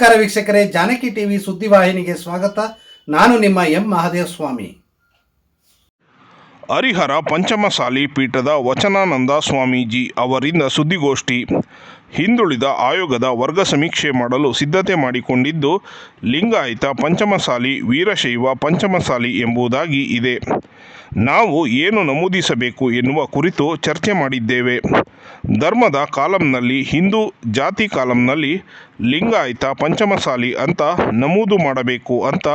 ನಮಸ್ಕಾರ ವೀಕ್ಷಕರೇ, ಜಾನಕಿ ಟಿವಿ ಸುದ್ದಿವಾಹಿನಿಗೆ ಸ್ವಾಗತ. ನಾನು ನಿಮ್ಮ ಎಂ ಮಹಾದೇವ ಸ್ವಾಮಿ ಹರಿಹರ ಪಂಚಮಸಾಲಿ ಪೀಠದ ವಚನಾನಂದ ಸ್ವಾಮೀಜಿ ಅವರಿಂದ ಸುದ್ದಿಗೋಷ್ಠಿ. ಹಿಂದುಳಿದ ಆಯೋಗದ ವರ್ಗ ಸಮೀಕ್ಷೆ ಮಾಡಲು ಸಿದ್ಧತೆ ಮಾಡಿಕೊಂಡಿದ್ದು, ಲಿಂಗಾಯತ ಪಂಚಮಸಾಲಿ, ವೀರಶೈವ ಪಂಚಮಸಾಲಿ ಎಂಬುದಾಗಿ ಇದೆ. ನಾವು ಏನು ನಮೂದಿಸಬೇಕು ಎನ್ನುವ ಕುರಿತು ಚರ್ಚೆ ಮಾಡಿದ್ದೇವೆ. ಧರ್ಮದ ಕಾಲಂನಲ್ಲಿ, ಹಿಂದೂ ಜಾತಿ ಕಾಲಂನಲ್ಲಿ ಲಿಂಗಾಯತ ಪಂಚಮಸಾಲಿ ಅಂತ ನಮೂದು ಮಾಡಬೇಕು ಅಂತ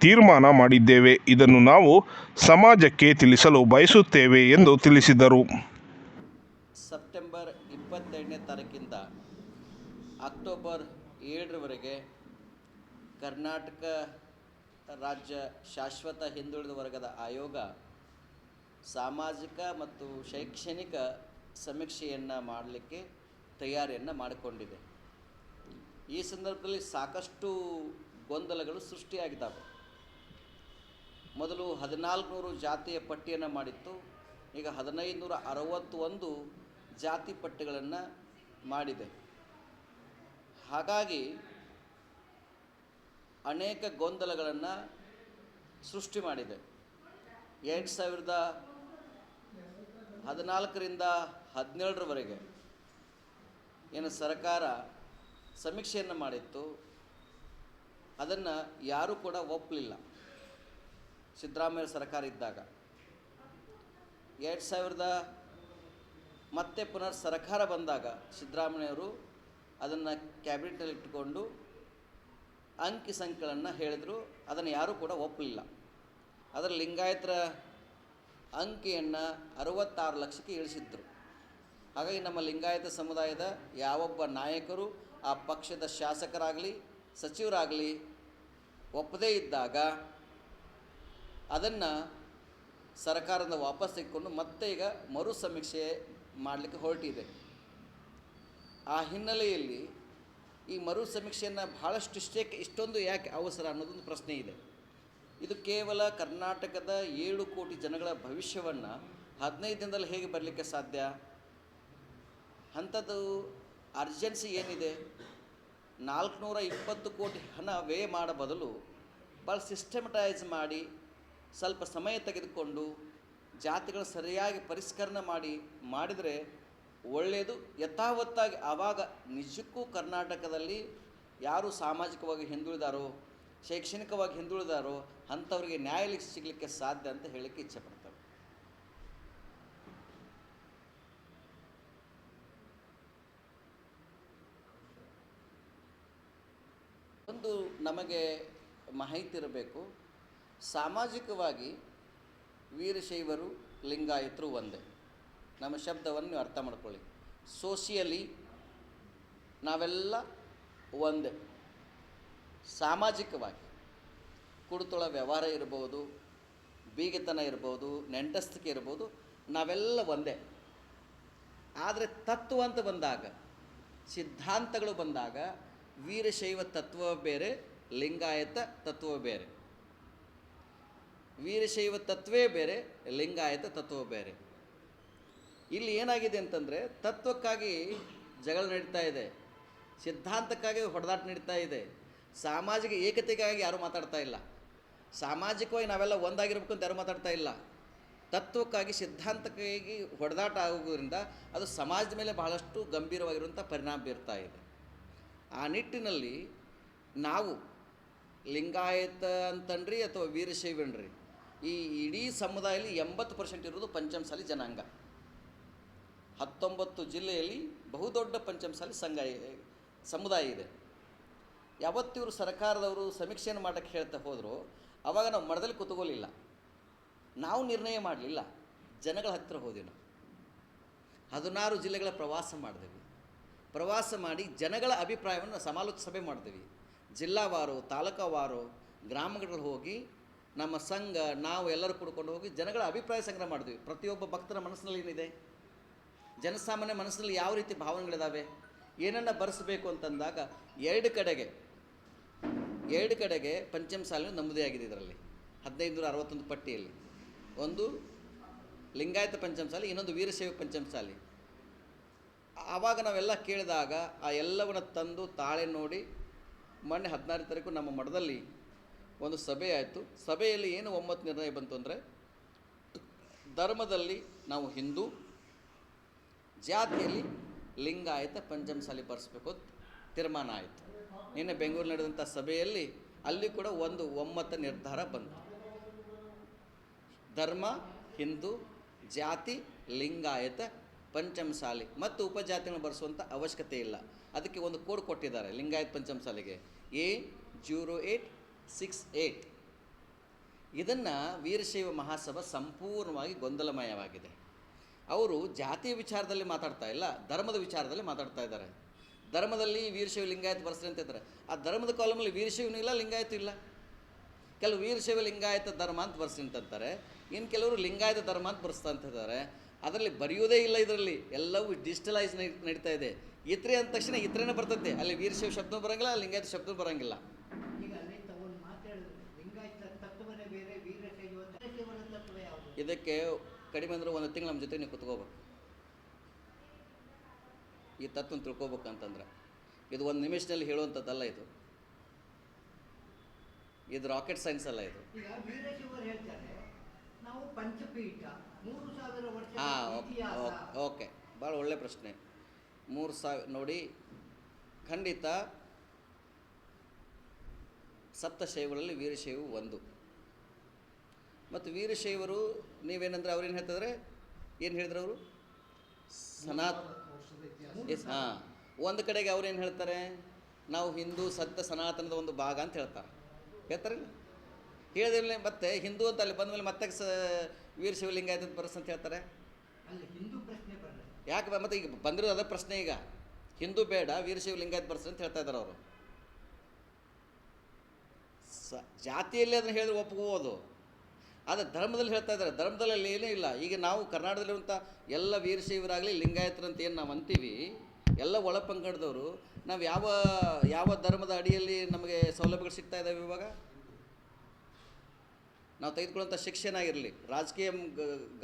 ತೀರ್ಮಾನ ಮಾಡಿದ್ದೇವೆ. ಇದನ್ನು ನಾವು ಸಮಾಜಕ್ಕೆ ತಿಳಿಸಲು ಬಯಸುತ್ತೇವೆ ಎಂದು ತಿಳಿಸಿದರು. ಸೆಪ್ಟೆಂಬರ್ ಇಪ್ಪತ್ತೆರಡನೇ ತಾರೀಕಿಂದ ಅಕ್ಟೋಬರ್ ಏಳರವರೆಗೆ ಕರ್ನಾಟಕ ರಾಜ್ಯ ಶಾಶ್ವತ ಹಿಂದುಳಿದ ವರ್ಗದ ಆಯೋಗ ಸಾಮಾಜಿಕ ಮತ್ತು ಶೈಕ್ಷಣಿಕ ಸಮೀಕ್ಷೆಯನ್ನು ಮಾಡಲಿಕ್ಕೆ ತಯಾರಿಯನ್ನು ಮಾಡಿಕೊಂಡಿದೆ. ಈ ಸಂದರ್ಭದಲ್ಲಿ ಸಾಕಷ್ಟು ಗೊಂದಲಗಳು ಸೃಷ್ಟಿಯಾಗಿದ್ದಾವೆ. ಮೊದಲು ಹದಿನಾಲ್ಕುನೂರು ಜಾತಿಯ ಪಟ್ಟಿಯನ್ನು ಮಾಡಿತ್ತು. ಈಗ ಹದಿನೈದು ನೂರ ಅರವತ್ತೊಂದು ಜಾತಿ ಪಟ್ಟಿಗಳನ್ನು ಮಾಡಿದೆ. ಹಾಗಾಗಿ ಅನೇಕ ಗೊಂದಲಗಳನ್ನು ಸೃಷ್ಟಿ ಮಾಡಿದೆ. ಎರಡು ಸಾವಿರದ ಹದಿನಾಲ್ಕರಿಂದ ಹದಿನೇಳರವರೆಗೆ ಏನು ಸರ್ಕಾರ ಸಮೀಕ್ಷೆಯನ್ನು ಮಾಡಿತ್ತು. ಅದನ್ನು ಯಾರೂ ಕೂಡ ಒಪ್ಪಲಿಲ್ಲ ಸಿದ್ದರಾಮಯ್ಯ ಸರ್ಕಾರ ಇದ್ದಾಗ. ಎರಡು ಸಾವಿರದ ಮತ್ತೆ ಪುನರ್ ಸರ್ಕಾರ ಬಂದಾಗ ಸಿದ್ದರಾಮಯ್ಯವರು ಅದನ್ನು ಕ್ಯಾಬಿನೆಟ್ನಲ್ಲಿ ಇಟ್ಟುಕೊಂಡು ಅಂಕಿ ಸಂಖ್ಯೆಗಳನ್ನು ಹೇಳಿದರು. ಅದನ್ನು ಯಾರೂ ಕೂಡ ಒಪ್ಪಲಿಲ್ಲ. ಅದರ ಲಿಂಗಾಯತರ ಅಂಕಿಯನ್ನು ಅರವತ್ತಾರು ಲಕ್ಷಕ್ಕೆ ಇಳಿಸಿದ್ರು. ಹಾಗಾಗಿ ನಮ್ಮ ಲಿಂಗಾಯತ ಸಮುದಾಯದ ಯಾವೊಬ್ಬ ನಾಯಕರು ಆ ಪಕ್ಷದ ಶಾಸಕರಾಗಲಿ, ಸಚಿವರಾಗಲಿ ಒಪ್ಪದೇ ಇದ್ದಾಗ ಅದನ್ನು ಸರ್ಕಾರದ ವಾಪಸ್ ತೆಗೆದುಕೊಂಡು ಮತ್ತೆ ಈಗ ಮರು ಸಮೀಕ್ಷೆ ಮಾಡಲಿಕ್ಕೆ ಹೊರಟಿದೆ. ಆ ಹಿನ್ನೆಲೆಯಲ್ಲಿ ಈ ಮರು ಸಮೀಕ್ಷೆಯನ್ನು ಭಾಳಷ್ಟು ಇಷ್ಟೇ ಇಷ್ಟೊಂದು ಯಾಕೆ ಅವಸರ ಅನ್ನೋದೊಂದು ಪ್ರಶ್ನೆ ಇದೆ. ಇದು ಕೇವಲ ಕರ್ನಾಟಕದ ಏಳು ಕೋಟಿ ಜನಗಳ ಭವಿಷ್ಯವನ್ನು ಹದಿನೈದು ದಿನದಲ್ಲಿ ಹೇಗೆ ಬರಲಿಕ್ಕೆ ಸಾಧ್ಯ? ಅಂಥದ್ದು ಅರ್ಜೆನ್ಸಿ ಏನಿದೆ? ನಾಲ್ಕುನೂರ ಇಪ್ಪತ್ತು ಕೋಟಿ ಹಣ ವ್ಯಯ ಮಾಡೋ ಬದಲು ಭಾಳ ಸಿಸ್ಟಮಟೈಸ್ ಮಾಡಿ, ಸ್ವಲ್ಪ ಸಮಯ ತೆಗೆದುಕೊಂಡು ಜಾತಿಗಳ ಸರಿಯಾಗಿ ಪರಿಷ್ಕರಣೆ ಮಾಡಿ, ಮಾಡಿದರೆ ಒಳ್ಳೆಯದು ಯಥಾವತ್ತಾಗಿ ಆವಾಗ ನಿಜಕ್ಕೂ ಕರ್ನಾಟಕದಲ್ಲಿ ಯಾರು ಸಾಮಾಜಿಕವಾಗಿ ಹಿಂದುಳಿದಾರೋ, ಶೈಕ್ಷಣಿಕವಾಗಿ ಹಿಂದುಳಿದಾರೋ ಅಂಥವ್ರಿಗೆ ನ್ಯಾಯ ಸಿಗಲಿಕ್ಕೆ ಸಾಧ್ಯ ಅಂತ ಹೇಳಲಿಕ್ಕೆ ಇಚ್ಛೆ ಪಡ್ತೇವೆ ಒಂದು ನಮಗೆ ಮಾಹಿತಿ ಇರಬೇಕು. ಸಾಮಾಜಿಕವಾಗಿ ವೀರಶೈವರು ಲಿಂಗಾಯತರು ಒಂದೇ. ನಮ್ಮ ಶಬ್ದವನ್ನು ಅರ್ಥ ಮಾಡ್ಕೊಳ್ಳಿ. ಸೋಷಿಯಲಿ ನಾವೆಲ್ಲ ಒಂದೇ. ಸಾಮಾಜಿಕವಾಗಿ ಕುಡ್ತೊಳ ವ್ಯವಹಾರ ಇರ್ಬೋದು, ಬೀಗತನ ಇರ್ಬೋದು, ನೆಂಟಸ್ತಿಕೆ ಇರ್ಬೋದು, ನಾವೆಲ್ಲ ಒಂದೇ. ಆದರೆ ತತ್ವ ಅಂತ ಬಂದಾಗ, ಸಿದ್ಧಾಂತಗಳು ಬಂದಾಗ ವೀರಶೈವ ತತ್ವ ಬೇರೆ, ಲಿಂಗಾಯತ ತತ್ವ ಬೇರೆ. ವೀರಶೈವ ತತ್ವೇ ಬೇರೆ, ಲಿಂಗಾಯತ ತತ್ವ ಬೇರೆ. ಇಲ್ಲಿ ಏನಾಗಿದೆ ಅಂತಂದರೆ ತತ್ವಕ್ಕಾಗಿ ಜಗಳ ನಡೀತಾ ಇದೆ, ಸಿದ್ಧಾಂತಕ್ಕಾಗಿ ಹೊಡೆದಾಟ ನಡೀತಾ ಇದೆ, ಸಾಮಾಜಿಕ ಏಕತೆಗಾಗಿ ಯಾರೂ ಮಾತಾಡ್ತಾ ಇಲ್ಲ, ಸಾಮಾಜಿಕವಾಗಿ ನಾವೆಲ್ಲ ಒಂದಾಗಿರ್ಬೇಕು ಅಂತ ಯಾರು ಮಾತಾಡ್ತಾ ಇಲ್ಲ. ತತ್ವಕ್ಕಾಗಿ, ಸಿದ್ಧಾಂತಕ್ಕಾಗಿ ಹೊಡೆದಾಟ ಆಗೋದ್ರಿಂದ ಅದು ಸಮಾಜದ ಮೇಲೆ ಬಹಳಷ್ಟು ಗಂಭೀರವಾಗಿರುವಂಥ ಪರಿಣಾಮ ಬೀರ್ತಾ ಇದೆ. ಆ ನಿಟ್ಟಿನಲ್ಲಿ ನಾವು ಲಿಂಗಾಯತ ಅಂತನ್ರಿ ಅಥವಾ ವೀರಶೈವನ್ರಿ ಈ ಇಡೀ ಸಮುದಾಯದಲ್ಲಿ ಎಂಬತ್ತು ಪರ್ಸೆಂಟ್ ಇರೋದು ಪಂಚಮಸಾಲಿ ಜನಾಂಗ. ಹತ್ತೊಂಬತ್ತು ಜಿಲ್ಲೆಯಲ್ಲಿ ಬಹುದೊಡ್ಡ ಪಂಚಮಸಾಲಿ ಸಂಘ ಸಮುದಾಯ ಇದೆ. ಯಾವತ್ತಿವರು ಸರ್ಕಾರದವರು ಸಮೀಕ್ಷೆಯನ್ನು ಮಾಡೋಕ್ಕೆ ಹೇಳ್ತಾ ಹೋದರೂ ಆವಾಗ ನಾವು ಮಠದಲ್ಲಿ ಕೂತ್ಕೊಳ್ಳಿಲ್ಲ. ನಾವು ನಿರ್ಣಯ ಮಾಡಲಿಲ್ಲ. ಜನಗಳ ಹತ್ತಿರ ಹೋದೆವು ನಾವು. ಹದಿನಾರು ಜಿಲ್ಲೆಗಳ ಪ್ರವಾಸ ಮಾಡಿದೆವು. ಪ್ರವಾಸ ಮಾಡಿ ಜನಗಳ ಅಭಿಪ್ರಾಯವನ್ನು ಸಮಾಲೋಚನೆ ಸಭೆ ಜಿಲ್ಲಾವಾರು ತಾಲೂಕಾವಾರು ಗ್ರಾಮಗಳಲ್ಲಿ ಹೋಗಿ ನಮ್ಮ ಸಂಘ, ನಾವು ಎಲ್ಲರೂ ಕುಡ್ಕೊಂಡು ಹೋಗಿ ಜನಗಳ ಅಭಿಪ್ರಾಯ ಸಂಗ್ರಹ ಮಾಡಿದ್ವಿ. ಪ್ರತಿಯೊಬ್ಬ ಭಕ್ತರ ಮನಸ್ಸಿನಲ್ಲಿ ಏನಿದೆ? ಜನಸಾಮಾನ್ಯ ಮನಸ್ಸಿನಲ್ಲಿ ಯಾವ ರೀತಿ ಭಾವನೆಗಳಿದ್ದಾವೆ ಏನನ್ನು ಬರೆಸಬೇಕು ಅಂತಂದಾಗ ಎರಡು ಕಡೆಗೆ ಎರಡು ಕಡೆಗೆ ಪಂಚಮ ಸಾಲಿನ ನಮ್ಮದೇ ಆಗಿದೆ ಇದರಲ್ಲಿ. ಹದಿನೈದು ನೂರ ಅರವತ್ತೊಂದು ಪಟ್ಟಿಯಲ್ಲಿ. ಒಂದು ಲಿಂಗಾಯತ ಪಂಚಮಸಾಲಿ ಇನ್ನೊಂದು ವೀರಶೈವ ಪಂಚಮಸಾಲಿ ಆವಾಗ ನಾವೆಲ್ಲ ಕೇಳಿದಾಗ ಆ ಎಲ್ಲವನ್ನು ತಂದು ತಾಳೆ ನೋಡಿ ಮೊನ್ನೆ ಹದಿನಾರು ತಾರೀಕು ನಮ್ಮ ಮಠದಲ್ಲಿ ಒಂದು ಸಭೆ ಆಯಿತು. ಸಭೆಯಲ್ಲಿ ಏನು ಒಮ್ಮತ್ತು ನಿರ್ಣಯ ಬಂತು ಅಂದರೆ ಧರ್ಮದಲ್ಲಿ ನಾವು ಹಿಂದೂ ಜಾತಿಯಲ್ಲಿ ಲಿಂಗಾಯತ ಪಂಚಮಸಾಲಿ ಬರೆಸ್ಬೇಕು ತೀರ್ಮಾನ ಆಯಿತು. ನಿನ್ನೆ ಬೆಂಗಳೂರು ನಡೆದಂಥ ಸಭೆಯಲ್ಲಿ ಅಲ್ಲಿ ಕೂಡ ಒಂದು ಒಮ್ಮತ ನಿರ್ಧಾರ ಬಂತು. ಧರ್ಮ, ಹಿಂದೂ, ಜಾತಿ ಲಿಂಗಾಯತ ಪಂಚಮಸಾಲಿ ಮತ್ತು ಉಪಜಾತಿಗಳನ್ನು ಬರೆಸುವಂಥ ಅವಶ್ಯಕತೆ ಇಲ್ಲ. ಅದಕ್ಕೆ ಒಂದು ಕೋಡ್ ಕೊಟ್ಟಿದ್ದಾರೆ, Lingayat ಪಂಚಮಸಾಲಿಗೆ A, zero eight six eight ಇದನ್ನು ವೀರಶೈವ ಮಹಾಸಭಾ ಸಂಪೂರ್ಣವಾಗಿ ಗೊಂದಲಮಯವಾಗಿದೆ. ಅವರು ಜಾತಿಯ ವಿಚಾರದಲ್ಲಿ ಮಾತಾಡ್ತಾ ಇಲ್ಲ ಧರ್ಮದ ವಿಚಾರದಲ್ಲಿ ಮಾತಾಡ್ತಾ ಇದ್ದಾರೆ. ಧರ್ಮದಲ್ಲಿ ವೀರಶೈವ ಲಿಂಗಾಯತ ಬರ್ಸ್ರಿ ಅಂತ ಇದ್ದಾರೆ. ಆ ಧರ್ಮದ ಕಾಲಮಲ್ಲಿ ವೀರಶೈವನೂ ಇಲ್ಲ ಲಿಂಗಾಯತ ಇಲ್ಲ. ಕೆಲವು ವೀರಶೈವ ಲಿಂಗಾಯತ ಧರ್ಮ ಅಂತ ಬರ್ಸಿ ಅಂತಾರೆ. ಇನ್ನು ಕೆಲವರು ಲಿಂಗಾಯತ ಧರ್ಮ ಅಂತ ಬರ್ಸ್ತಾ ಅಂತಿದ್ದಾರೆ ಅದರಲ್ಲಿ ಬರೆಯೋದೇ ಇಲ್ಲ ಇದರಲ್ಲಿ. ಎಲ್ಲವೂ ಡಿಜಿಟಲೈಸ್ ನಡೀತಾ ಇದೆ. ಇತ್ರೆ ಅಂದ ತಕ್ಷಣ ಇತ್ರೇನೇ ಬರ್ತೈತೆ ಅಲ್ಲಿ ವೀರಶೈವ ಶಬ್ದ ಬರೋಂಗಿಲ್ಲ ಲಿಂಗಾಯತ ಶಬ್ದ ಬರಂಗಿಲ್ಲ. ಇದಕ್ಕೆ ಕಡಿಮೆ ಅಂದ್ರೆ ಒಂದು ತಿಂಗಳು ನಮ್ಮ ಜೊತೆ ನೀವು ಕುತ್ಕೋಬೇಕು. ಈ ತತ್ವ ತಿಳ್ಕೊಬೇಕಂತಂದ್ರೆ ಇದು ಒಂದು ನಿಮಿಷದಲ್ಲಿ ಹೇಳುವಂಥದ್ದಲ್ಲ ಇದು. ಇದು ರಾಕೆಟ್ ಸೈನ್ಸ್ ಅಲ್ಲ ಇದು. ಹಾಂ ಓಕೆ ಭಾಳ ಒಳ್ಳೆ ಪ್ರಶ್ನೆ. ಮೂರು ಸಾವಿರ ನೋಡಿ ಖಂಡಿತ ಸಪ್ತಶೈವಗಳಲ್ಲಿ ವೀರಶೈವ ಒಂದು. ಮತ್ತು ವೀರಶೈವರು ನೀವೇನಂದ್ರೆ ಅವ್ರೇನು ಹೇಳ್ತಿದ್ರೆ ಏನು ಹೇಳಿದ್ರು ಅವರು? ಸನಾತ್ ಎಸ್ ಹಾಂ. ಒಂದು ಕಡೆಗೆ ಅವ್ರು ಏನು ಹೇಳ್ತಾರೆ? ನಾವು ಹಿಂದೂ ಸತ್ಯ ಸನಾತನದ ಒಂದು ಭಾಗ ಅಂತ ಹೇಳ್ತಾರೆ. ಹೇಳ್ತಾರಲ್ಲ ಹೇಳಿದ್ರೆ ಮತ್ತೆ ಹಿಂದೂ ಅಂತ ಅಲ್ಲಿ ಬಂದಮೇಲೆ ಮತ್ತೆ ಸ ವೀರಶೈವ ಆಯ್ತದ ಬರಸ್ ಅಂತ ಹೇಳ್ತಾರೆ? ಯಾಕೆ ಮತ್ತೆ ಈಗ ಬಂದಿರೋದು ಅದೇ ಪ್ರಶ್ನೆ ಈಗ. ಹಿಂದೂ ಬೇಡ ವೀರಶೈವ ಲಿಂಗಾಯತ ಬರ್ಸ್ ಅಂತ ಹೇಳ್ತಾ ಇದ್ದಾರೆ ಅವರು. ಸ ಜಾತಿಯಲ್ಲಿ ಅದನ್ನು ಹೇಳಿದ್ರೆ ಒಪ್ಕೋಬೋದು. ಆದರೆ ಧರ್ಮದಲ್ಲಿ ಹೇಳ್ತಾ ಇದ್ದಾರೆ, ಧರ್ಮದಲ್ಲಿ ಅಲ್ಲಿ ಏನೂ ಇಲ್ಲ. ಈಗ ನಾವು ಕರ್ನಾಟಕದಲ್ಲಿರುವಂಥ ಎಲ್ಲ ವೀರಶೈವರಾಗಲಿ ಲಿಂಗಾಯತರು ಅಂತ ಏನು ನಾವು ಅಂತೀವಿ, ಎಲ್ಲ ಒಳ ಪಂಗಡದವರು ನಾವು ಯಾವ ಯಾವ ಧರ್ಮದ ಅಡಿಯಲ್ಲಿ ನಮಗೆ ಸೌಲಭ್ಯಗಳು ಸಿಗ್ತಾ ಇದ್ದಾವೆ ಇವಾಗ? ನಾವು ತೆಗೆದುಕೊಳ್ಳುವಂಥ ಶಿಕ್ಷಣ ಇರಲಿ ರಾಜಕೀಯ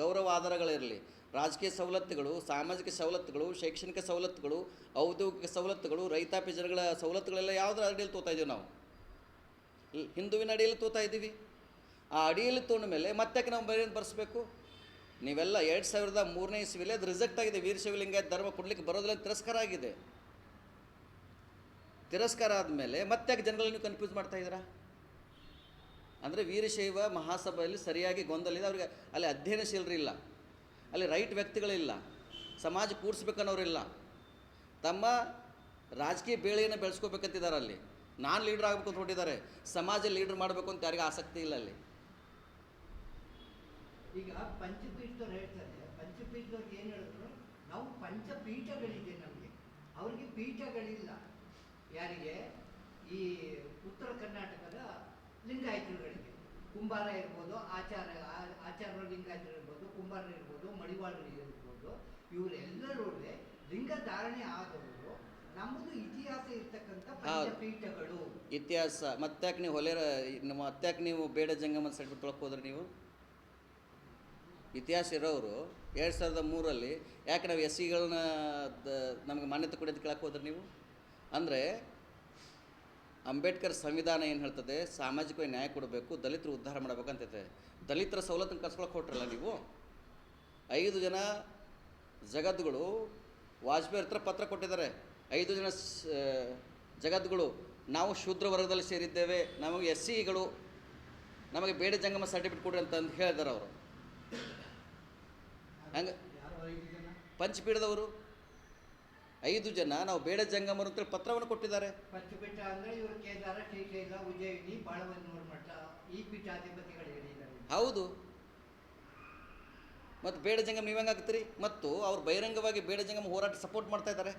ಗೌರವ ಆಧಾರಗಳಿರಲಿ, ರಾಜಕೀಯ ಸವಲತ್ತುಗಳು, ಸಾಮಾಜಿಕ ಸವಲತ್ತುಗಳು, ಶೈಕ್ಷಣಿಕ ಸವಲತ್ತುಗಳು, ಔದ್ಯೋಗಿಕ ಸವಲತ್ತುಗಳು, ರೈತಾಪಿ ಜನಗಳ ಸವಲತ್ತುಗಳೆಲ್ಲ ಯಾವುದರ ಅಡಿಯಲ್ಲಿ ತೋತಾ ಇದ್ದೀವಿ ನಾವು? ಹಿಂದುವಿನ ಅಡಿಯಲ್ಲಿ ತೋತಾ ಇದ್ದೀವಿ ಆ ಅಡಿಯಲ್ಲಿ ತೊಗೊಂಡ ಮೇಲೆ ಮತ್ತೆ ನಾವು ಬೇರೆ ಬರೆಸ್ಬೇಕು? ನೀವೆಲ್ಲ ಎರಡು ಸಾವಿರದ ಮೂರನೇ ಇಸ್ವಿಲಿ ಅದು ರಿಜೆಕ್ಟ್ ಆಗಿದೆ. ವೀರಶೈವ ಲಿಂಗಾಯತ ಧರ್ಮ ಕೊಡಲಿಕ್ಕೆ ಬರೋದಿಲ್ಲ ತಿರಸ್ಕಾರ ಆಗಿದೆ. ತಿರಸ್ಕಾರ ಆದಮೇಲೆ ಮತ್ತೆ ಯಾಕೆ ಜನಗಳನ್ನ ನೀವು ಕನ್ಫ್ಯೂಸ್ ಮಾಡ್ತಾ ಇದ್ದೀರಾ? ಅಂದರೆ ವೀರಶೈವ ಮಹಾಸಭೆಯಲ್ಲಿ ಸರಿಯಾಗಿ ಗೊಂದಲ ಇದೆ ಅವರಿಗೆ ಅಲ್ಲಿ ಅಧ್ಯಯನಶೀಲರಿಲ್ಲ ಅಲ್ಲಿ ರೈಟ್ ವ್ಯಕ್ತಿಗಳಿಲ್ಲ ಸಮಾಜ ಕೂಡಿಸ್ಬೇಕನ್ನೋರಿಲ್ಲ ತಮ್ಮ ರಾಜಕೀಯ ಬೇಳೆಯನ್ನು ಬೆಳೆಸ್ಕೋಬೇಕಂತಿದ್ದಾರೆ ಅಲ್ಲಿ. ನಾನು ಲೀಡರ್ ಆಗಬೇಕು ಅಂತ ಹೊಟ್ಟಿದ್ದಾರೆ ಸಮಾಜ ಲೀಡರ್ ಮಾಡಬೇಕು ಅಂತ ಯಾರಿಗೂ ಆಸಕ್ತಿ ಇಲ್ಲ ಅಲ್ಲಿ. ಈಗ ಪಂಚಪೀಠದವ್ರು ಹೇಳ್ತಾರೆ ಪಂಚಪೀಠದವ್ರಿಗೆ ಏನು ಹೇಳಿದ್ರು? ನಾವು ಪಂಚಪೀಠಗಳಿದೆ ನಮಗೆ. ಅವರಿಗೆ ಪೀಠಗಳಿಲ್ಲ. ಯಾರಿಗೆ? ಈ ಉತ್ತರ ಕರ್ನಾಟಕದ ಲಿಂಗಾಯತರುಗಳಿಗೆ. ಕುಂಬಾರ ಇರ್ಬೋದು ಆಚಾರ ಆಚಾರ ಆಚಾರ್ಯ ಲಿಂಗಾಯತರು ಇರ್ಬೋದು ಕುಂಬಾರ ಇರ್ಬೋದು ಮಡಿವಾಳರು ಇರ್ಬೋದು ಇವರೆಲ್ಲರೂ ಲಿಂಗ ಧಾರಣೆ ಆದವರು ನಮ್ಮದು ಇತಿಹಾಸ ಇರ್ತಕ್ಕಂಥ ಪಂಚಪೀಠಗಳು. ಇತಿಹಾಸ. ಮತ್ತೆ ನೀವು ಹೊಲೆರ ನಮ್ಮ ಮತ್ತಾಕೆ ನೀವು ಬೇಡ ಜಂಗಮ ಸೈಡ್ ಬಿಟ್ಟು ಹೋದ್ರೆ ನೀವು? ಇತಿಹಾಸ ಇರೋರು ಎರಡು ಸಾವಿರದ ಮೂರಲ್ಲಿ ಯಾಕೆ ನಾವು ಎಸ್ ಸಿಗಳನ್ನ ನಮಗೆ ಮಾನ್ಯತೆ ಕೊಡೋದು ಕೇಳಕ್ಕೆ ಹೋದ್ರೆ ನೀವು? ಅಂದರೆ ಅಂಬೇಡ್ಕರ್ ಸಂವಿಧಾನ ಏನು ಹೇಳ್ತದೆ? ಸಾಮಾಜಿಕವಾಗಿ ನ್ಯಾಯ ಕೊಡಬೇಕು, ದಲಿತರು ಉದ್ಧಾರ ಮಾಡಬೇಕು ಅಂತೈತೆ ದಲಿತರ ಸವಲತ್ತನ್ನು ಕಸ್ಕೊಳಕ್ಕೆ ಕೊಟ್ರಲ್ಲ ನೀವು? ಐದು ಜನ ಜಗದ್ಗಳು ವಾಜಪೇಯಿ ಹತ್ರ ಪತ್ರ ಕೊಟ್ಟಿದ್ದಾರೆ. ಐದು ಜನ ಜಗದ್ಗಳು, ನಾವು ಶೂದ್ರ ವರ್ಗದಲ್ಲಿ ಸೇರಿದ್ದೇವೆ, ನಮಗೆ ಎಸ್ ಸಿಗಳು ನಮಗೆ ಬೇಡ ಜಂಗಮ ಸರ್ಟಿಫಿಕೇಟ್ ಕೊಡ್ರಿ ಅಂತಂದು ಹೇಳಿದಾರೆ ಅವರು. ಹಂಗೆ? ಪಂಚಪೀಠದವರು ಐದು ಜನ ನಾವು ಬೇಡ ಜಂಗಮರು ಅಂತೇಳಿ ಪತ್ರವನ್ನು ಕೊಟ್ಟಿದ್ದಾರೆ. ಪಂಚಪೀಠ ಅಂದ್ರೆ ಇವರು ಕೇದಾರ ಶ್ರೀಶೈಲ ಉಜ್ಜಯಿನಿ ಬಾಳವನ್ನೂರು ಮಠ ಈ ಪೀಠಾಧಿಪತಿಗಳು ಹೇಳಿದ್ದಾರೆ. ಹೌದು. ಮತ್ತು ಬೇಡ ಜಂಗಮ್ ನೀವು ಹೆಂಗೆ ಆಗ್ತೀರಿ ಮತ್ತು ಅವ್ರು ಬಹಿರಂಗವಾಗಿ ಬೇಡ ಜಂಗಮ್ ಹೋರಾಟ ಸಪೋರ್ಟ್ ಮಾಡ್ತಾ ಇದ್ದಾರೆ.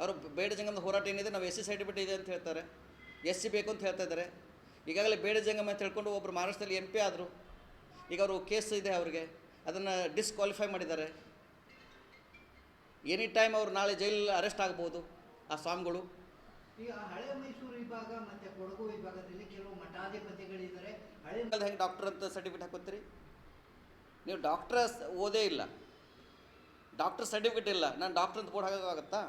ಅವರು ಬೇಡ ಜಂಗಮದ ಹೋರಾಟ ಏನಿದೆ ನಾವು ಎಸ್ ಸಿ ಸರ್ಟಿಫಿಕೇಟ್ ಇದೆ ಅಂತ ಹೇಳ್ತಾರೆ. ಎಸ್ ಸಿ ಬೇಕು ಅಂತ ಹೇಳ್ತಾ ಇದ್ದಾರೆ. ಈಗಾಗಲೇ ಬೇಡ ಜಂಗಮ ಅಂತ ಹೇಳ್ಕೊಂಡು ಒಬ್ಬರು ಮಹಾರಾಷ್ಟ್ರದಲ್ಲಿ ಎಂ ಪಿ ಆದರು. ಈಗ ಅವರು ಕೇಸ್ ಇದೆ ಅವರಿಗೆ. ಅದನ್ನು ಡಿಸ್ಕ್ವಾಲಿಫೈ ಮಾಡಿದ್ದಾರೆ. ಎನಿ ಟೈಮ್ ಅವರು ನಾಳೆ ಜೈಲಲ್ಲಿ ಅರೆಸ್ಟ್ ಆಗ್ಬೋದು ಆ ಸ್ವಾಮಿಗಳು. ಈಗ ಹಳೆ ಮೈಸೂರು ವಿಭಾಗ ಮತ್ತೆ ಕೊಡಗು ವಿಭಾಗದಲ್ಲಿ ಕೆಲವು ಮಠಾಧಿಪತಿಗಳಿದ್ದಾರೆ. ಹಳೆ ಹೆಂಗೆ ಡಾಕ್ಟರ್ ಅಂತ ಸರ್ಟಿಫಿಕೇಟ್ ಹಾಕೋತೀರಿ? ನೀವು ಡಾಕ್ಟ್ರ ಓದೇ ಇಲ್ಲ. ಡಾಕ್ಟರ್ ಸರ್ಟಿಫಿಕೇಟ್ ಇಲ್ಲ. ನಾನು ಡಾಕ್ಟರ್ ಅಂತ ಬೋರ್ಡ್ ಹಾಕೋಕ್ಕಾಗತ್ತಾ?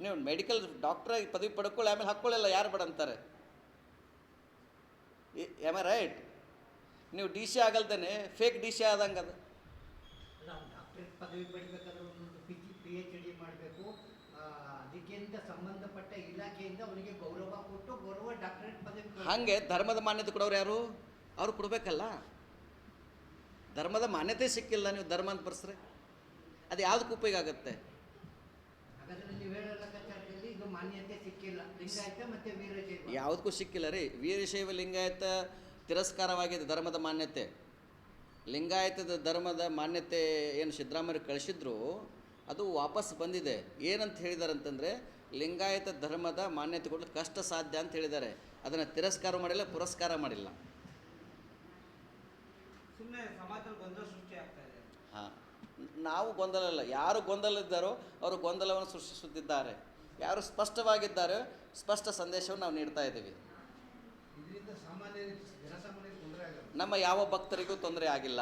ನೀವು ಮೆಡಿಕಲ್ ಡಾಕ್ಟ್ರ್ ಪದವಿ ಪಡ್ಕೊಳ್ಳಿ ಆಮೇಲೆ ಹಾಕ್ಕೊಳ್ಳಲ್ಲ ಯಾರು ಬೇಡ ಅಂತಾರೆ. ಎಂ ಐ ರೈಟ್ ನೀವು ಡಿ ಸಿ ಆಗಲ್ದೇನೆ ಫೇಕ್ ಡಿ ಸಿ ಆದಂಗೆ ಅದು. ಪದವಿ ಪಡಿಬೇಕಾದ್ರೆ ಒಂದು ಪಿ ಎಚ್ ಡಿ ಮಾಡಬೇಕು. ಅದಕ್ಕಿಂತ ಸಂಬಂಧಪಟ್ಟ ಇಲಾಖೆಯಿಂದ ಅವನಿಗೆ ಗೌರವ ಕೊಟ್ಟು ಗೌರವ ಡಾಕ್ಟರೇಟ್ ಪದವಿ ಕೊಡ್ಬೇಕು. ಹಾಗೆ ಧರ್ಮದ ಮಾನ್ಯತೆ ಕೊಡೋರು ಯಾರು? ಅವ್ರು ಕೊಡಬೇಕಲ್ಲ. ಧರ್ಮದ ಮಾನ್ಯತೆ ಸಿಕ್ಕಿಲ್ಲ ನೀವು ಧರ್ಮ ಅಂತ ಬರ್ಸ್ರೆ. ಅದು ಯಾವುದಕ್ಕೆ ಉಪಯೋಗ ಆಗುತ್ತೆ? ಯಾವುದಕ್ಕೂ ಸಿಕ್ಕಿಲ್ಲ ರೀ. ವೀರಶೈವ ಲಿಂಗಾಯತ ತಿರಸ್ಕಾರವಾಗಿದೆ ಧರ್ಮದ ಮಾನ್ಯತೆ. ಲಿಂಗಾಯತದ ಧರ್ಮದ ಮಾನ್ಯತೆ ಏನು ಸಿದ್ದರಾಮಯ್ಯ ಕಳಿಸಿದ್ರು ಅದು ವಾಪಸ್ ಬಂದಿದೆ. ಏನಂತ ಹೇಳಿದ್ದಾರೆ ಅಂತಂದರೆ ಲಿಂಗಾಯತ ಧರ್ಮದ ಮಾನ್ಯತೆ ಕೊಡಲು ಕಷ್ಟ ಸಾಧ್ಯ ಅಂತ ಹೇಳಿದ್ದಾರೆ. ಅದನ್ನು ತಿರಸ್ಕಾರ ಮಾಡಿಲ್ಲ ಪುರಸ್ಕಾರ ಮಾಡಿಲ್ಲ. ಹಾಂ. ನಾವು ಗೊಂದಲ ಇಲ್ಲ ಯಾರು ಗೊಂದಲ ಇದ್ದಾರೋ ಅವರು ಗೊಂದಲವನ್ನು ಸೃಷ್ಟಿಸುತ್ತಿದ್ದಾರೆ. ಯಾರು ಸ್ಪಷ್ಟವಾಗಿದ್ದಾರೆ ಸ್ಪಷ್ಟ ಸಂದೇಶವನ್ನು ನಾವು ನೀಡ್ತಾ ಇದ್ದೀವಿ ಇದರಿಂದ ಸಾಮಾನ್ಯ ಜನಸಾಮಾನ್ಯರಿಗೆ ತೊಂದರೆ ಆಗಲ್ಲ ನಮ್ಮ ಯಾವ ಭಕ್ತರಿಗೂ ತೊಂದರೆ ಆಗಿಲ್ಲ.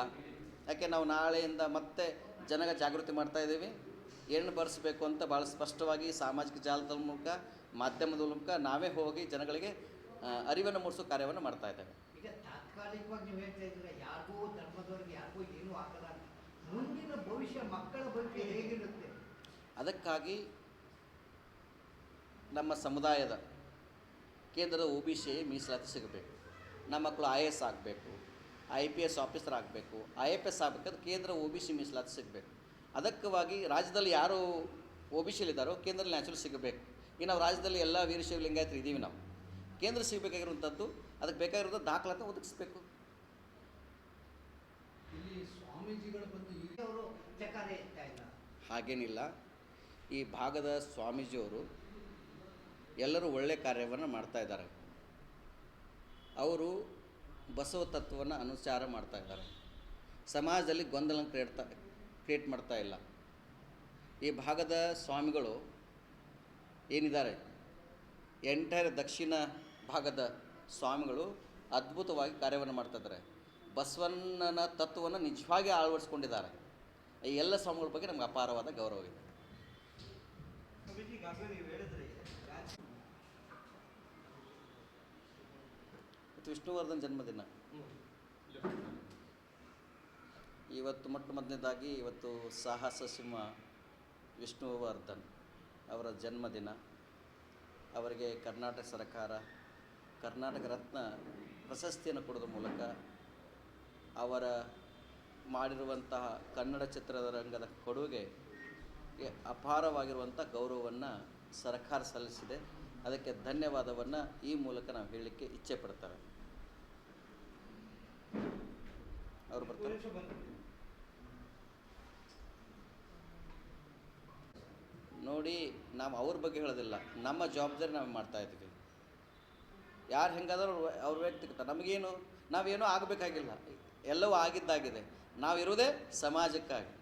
ಯಾಕೆ ನಾವು ನಾಳೆಯಿಂದ ಮತ್ತೆ ಜನಗ ಜಾಗೃತಿ ಮಾಡ್ತಾ ಇದ್ದೀವಿ. ಏನು ಬರೆಸಬೇಕು ಅಂತ ಭಾಳ ಸ್ಪಷ್ಟವಾಗಿ ಸಾಮಾಜಿಕ ಜಾಲತಾಣ ಮೂಲಕ ಮಾಧ್ಯಮದ ಮೂಲಕ ನಾವೇ ಹೋಗಿ ಜನಗಳಿಗೆ ಅರಿವನ್ನು ಮೂಡಿಸೋ ಕಾರ್ಯವನ್ನು ಮಾಡ್ತಾ ಇದ್ದೇವೆ. ಈಗ ತಾತ್ಕಾಲಿಕವಾಗಿ ನೀವು ಹೇಳ್ತಾ ಇದ್ರೆ ಯಾರಿಗೂ ಧರ್ಮದವ್ರಿಗೆ ಯಾರಿಗೂ ಏನೂ ಆಗಲ್ಲ ಮುಂದಿನ ಭವಿಷ್ಯ ಮಕ್ಕಳ ಬಗ್ಗೆ ಹೇಗಿರುತ್ತೆ? ಅದಕ್ಕಾಗಿ ನಮ್ಮ ಸಮುದಾಯದ ಕೇಂದ್ರದ ಒ ಬಿ ಸಿ ಮೀಸಲಾತಿ ಸಿಗಬೇಕು. ನಮ್ಮ ಮಕ್ಕಳು ಐ ಎ ಎಸ್ ಆಗಬೇಕು ಐ ಪಿ ಎಸ್ ಆಫೀಸರ್ ಆಗಬೇಕು ಐ ಎಫ್ ಎಸ್ ಆಗಬೇಕಾದ್ರೆ ಕೇಂದ್ರ ಒ ಬಿ ಸಿ ಮೀಸಲಾತಿ ಸಿಗಬೇಕು. ಅದಕ್ಕಾಗಿ ರಾಜ್ಯದಲ್ಲಿ ಯಾರು ಒ ಬಿ ಸಿಲಿದ್ದಾರೋ ಕೇಂದ್ರದಲ್ಲಿ ನ್ಯಾಚುರಲ್ ಸಿಗಬೇಕು. ಈಗ ನಾವು ರಾಜ್ಯದಲ್ಲಿ ಎಲ್ಲ ವೀರಶೈವ ಲಿಂಗಾಯತರು ಇದ್ದೀವಿ ನಾವು. ಕೇಂದ್ರ ಸಿಗಬೇಕಾಗಿರುವಂಥದ್ದು ಅದಕ್ಕೆ ಬೇಕಾಗಿರೋದು ದಾಖಲಾತಿ ಒದಗಿಸ್ಬೇಕು. ಹಾಗೇನಿಲ್ಲ. ಈ ಭಾಗದ ಸ್ವಾಮೀಜಿಯವರು ಎಲ್ಲರೂ ಒಳ್ಳೆಯ ಕಾರ್ಯವನ್ನು ಮಾಡ್ತಾ ಇದ್ದಾರೆ. ಅವರು ಬಸವ ತತ್ವವನ್ನು ಅನುಸಾರ ಮಾಡ್ತಾ ಇದ್ದಾರೆ. ಸಮಾಜದಲ್ಲಿ ಗೊಂದಲ ಕ್ರಿಯೇಟ್ತಾ ಕ್ರಿಯೇಟ್ ಮಾಡ್ತಾ ಇಲ್ಲ. ಈ ಭಾಗದ ಸ್ವಾಮಿಗಳು ಏನಿದ್ದಾರೆ? ಎಂಟೈರ್ ದಕ್ಷಿಣ ಭಾಗದ ಸ್ವಾಮಿಗಳು ಅದ್ಭುತವಾಗಿ ಕಾರ್ಯವನ್ನು ಮಾಡ್ತಾಯಿದ್ದಾರೆ ಬಸವಣ್ಣನ ತತ್ವವನ್ನು ನಿಜವಾಗಿ ಅಳವಡಿಸ್ಕೊಂಡಿದ್ದಾರೆ. ಈ ಎಲ್ಲ ಸ್ವಾಮಿಗಳ ಬಗ್ಗೆ ನಮ್ಗೆ ಅಪಾರವಾದ ಗೌರವ ಇದೆ ಸ್ವಾಮೀಜಿ ಈಗಾಗಲೇ ನೀವು ಹೇಳಿದ್ರಿ ರಾಜ- ವಿಷ್ಣುವರ್ಧನ್ ಜನ್ಮದಿನ. ಇವತ್ತು ಮೊಟ್ಟ ಮೊದಲನೇದಾಗಿ ಇವತ್ತು ಸಾಹಸ ಸಿಂಹ ವಿಷ್ಣುವರ್ಧನ್ ಅವರ ಜನ್ಮದಿನ. ಅವರಿಗೆ ಕರ್ನಾಟಕ ಸರ್ಕಾರ, ಕರ್ನಾಟಕ ರತ್ನ ಪ್ರಶಸ್ತಿಯನ್ನು ಕೊಡೋದ್ರ ಮೂಲಕ ಅವರ ಮಾಡಿರುವಂತಹ ಕನ್ನಡ ಚಿತ್ರರಂಗದ ಕೊಡುಗೆ ಗೆ ಅಪಾರವಾಗಿರುವಂಥ ಗೌರವವನ್ನು ಸರ್ಕಾರ ಸಲ್ಲಿಸಿದೆ. ಅದಕ್ಕೆ ಧನ್ಯವಾದವನ್ನು ಈ ಮೂಲಕ ನಾವು ಹೇಳಲಿಕ್ಕೆ ಇಚ್ಛೆ ಪಡ್ತಾರೆ ಅವರು ಬರ್ತಾರೆ. ನೋಡಿ, ನಾವು ಅವ್ರ ಬಗ್ಗೆ ಹೇಳೋದಿಲ್ಲ. ನಮ್ಮ ಜವಾಬ್ದಾರಿ ನಾವು ಮಾಡ್ತಾ ಇದ್ದೀವಿ ಯಾರು ಹೆಂಗಾದರೂ ಅವ್ರ- ವ್ಯಕ್ತಿ ವ್ಯಕ್ತಿಗತ ನಮಗೇನು, ನಾವೇನೂ ಆಗಬೇಕಾಗಿಲ್ಲ. ಎಲ್ಲವೂ ಆಗಿದ್ದಾಗಿದೆ. ನಾವಿರೋದೇ ಸಮಾಜಕ್ಕಾಗಿ.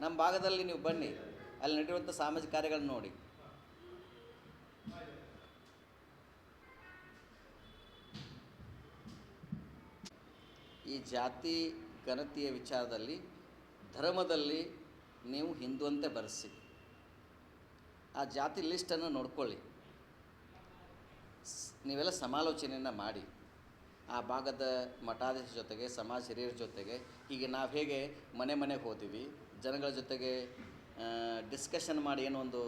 ನಮ್ಮ ಭಾಗದಲ್ಲಿ ನೀವು ಬನ್ನಿ. ಅಲ್ಲಿ ನಡೆಯುವಂಥ ಸಾಮಾಜಿಕ ಕಾರ್ಯಗಳನ್ನ ನೋಡಿ. ಈ ಜಾತಿ ಘನತೆಯ ವಿಚಾರದಲ್ಲಿ, ಧರ್ಮದಲ್ಲಿ ನೀವು ಹಿಂದೂ ಅಂತ ಬರೆಸಿ. ಆ ಜಾತಿ ಲಿಸ್ಟನ್ನು ನೋಡ್ಕೊಳ್ಳಿ. ನೀವೆಲ್ಲ ಸಮಾಲೋಚನೆಯನ್ನು ಮಾಡಿ. ಆ ಭಾಗದ ಮಠಾಧೀಶ ಜೊತೆಗೆ, ಸಮಾಜ ಹಿರಿಯರ ಜೊತೆಗೆ, ಹೀಗೆ ನಾವು ಹೇಗೆ ಮನೆ ಮನೆಗೆ ಹೋದಿವಿ, ಜನಗಳ ಜೊತೆಗೆ ಡಿಸ್ಕಷನ್ ಮಾಡಿ ಏನೋ ಒಂದು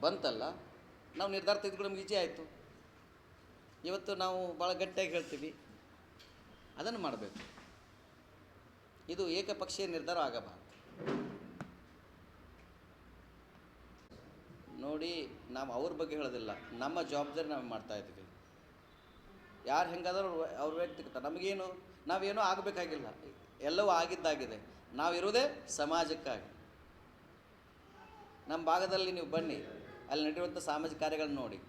ಬಂತಲ್ಲ, ನಾವು ನಿರ್ಧಾರ ತೆಗೆದುಕೊಂಡು ನಮ್ಗೆ ಈಜಿ ಆಯಿತು. ಇವತ್ತು ನಾವು ಭಾಳ ಗಟ್ಟಿಯಾಗಿ ಹೇಳ್ತೀವಿ. ಅದನ್ನು ಮಾಡಬೇಕು. ಇದು ಏಕಪಕ್ಷೀಯ ನಿರ್ಧಾರ ಆಗಬಾರ್ದು. ನೋಡಿ, ನಾವು ಅವ್ರ ಬಗ್ಗೆ ಹೇಳೋದಿಲ್ಲ. ನಮ್ಮ ಜವಾಬ್ದಾರಿ ನಾವು ಮಾಡ್ತಾ ಇದ್ದೀವಿ. ಯಾರು ಹೆಂಗಾದರೂ ಅವ್ರ- ವ್ಯಕ್ತಿಗತ ನಮಗೇನು, ನಾವೇನೂ ಆಗಬೇಕಾಗಿಲ್ಲ. ಎಲ್ಲವೂ ಆಗಿದ್ದಾಗಿದೆ. ನಾವಿರೋದೇ ಸಮಾಜಕ್ಕಾಗಿ. ನಮ್ಮ ಭಾಗದಲ್ಲಿ ನೀವು ಬನ್ನಿ. ಅಲ್ಲಿ ನಡೆಯುವಂಥ ಸಾಮಾಜಿಕ ಕಾರ್ಯಗಳನ್ನ ನೋಡಿ.